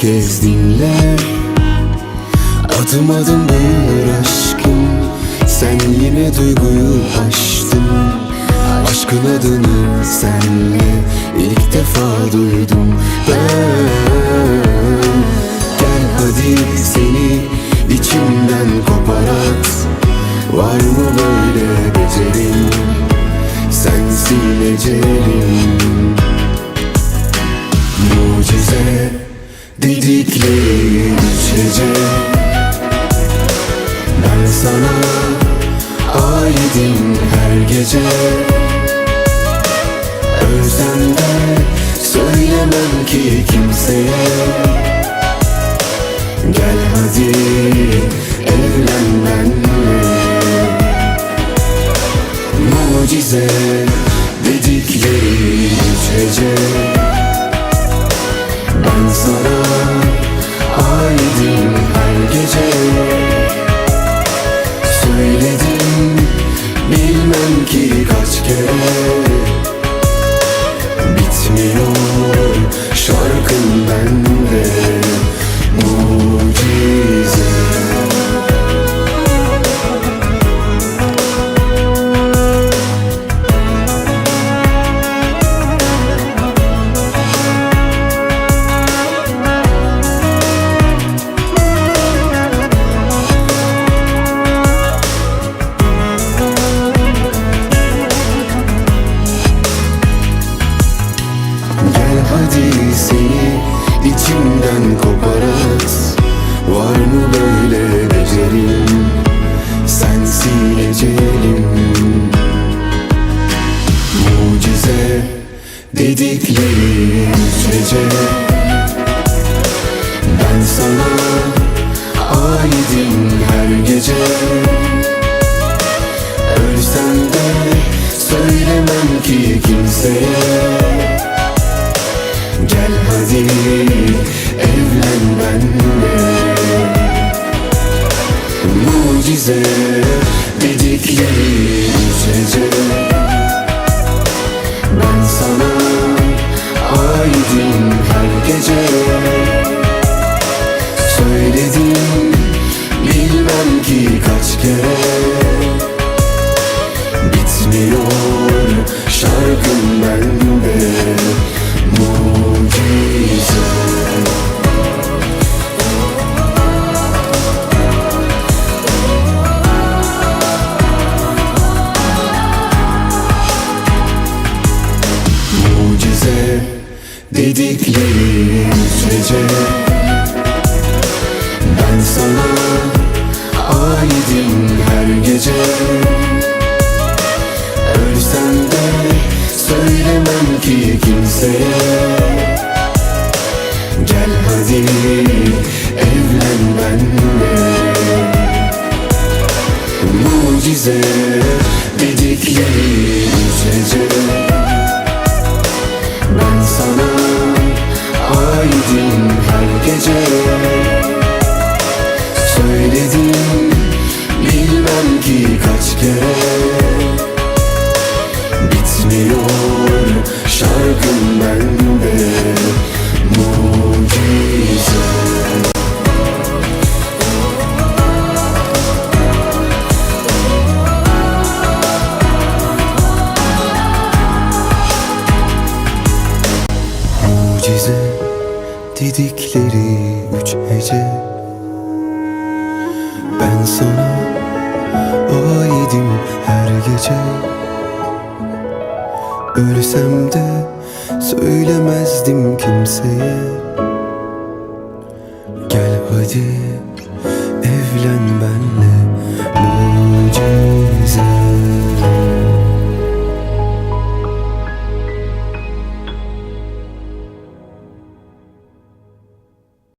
kez dinle. Adım adım büyür aşkım. Sen yine duyguyu aştın. Aşkın adını senle ilk defa duydum. Ben ki kimseye. Gel hadi evlen benimle Mucize. Dedikleri içece Ben sana aidim her gece. Söyledim bilmem ki kaç kere içimden koparat. Var mı böyle becerim Sensin ecelim Mucize dedikleri gece Mucize dedikleri içece Ben sana aidim her Mucize dedikleri gece Ben sana aidim her gece. Ölsem de söylemem ki kimseye. Gel hadi evlen benimle. Mucize gece Söyledim bilmem ki kaç kere. Bitmiyor şarkım bende Mucize. Mucize dedikleri üç hece Ben sana aidim her gece. Ölsem de söylemezdim kimseye. Gel hadi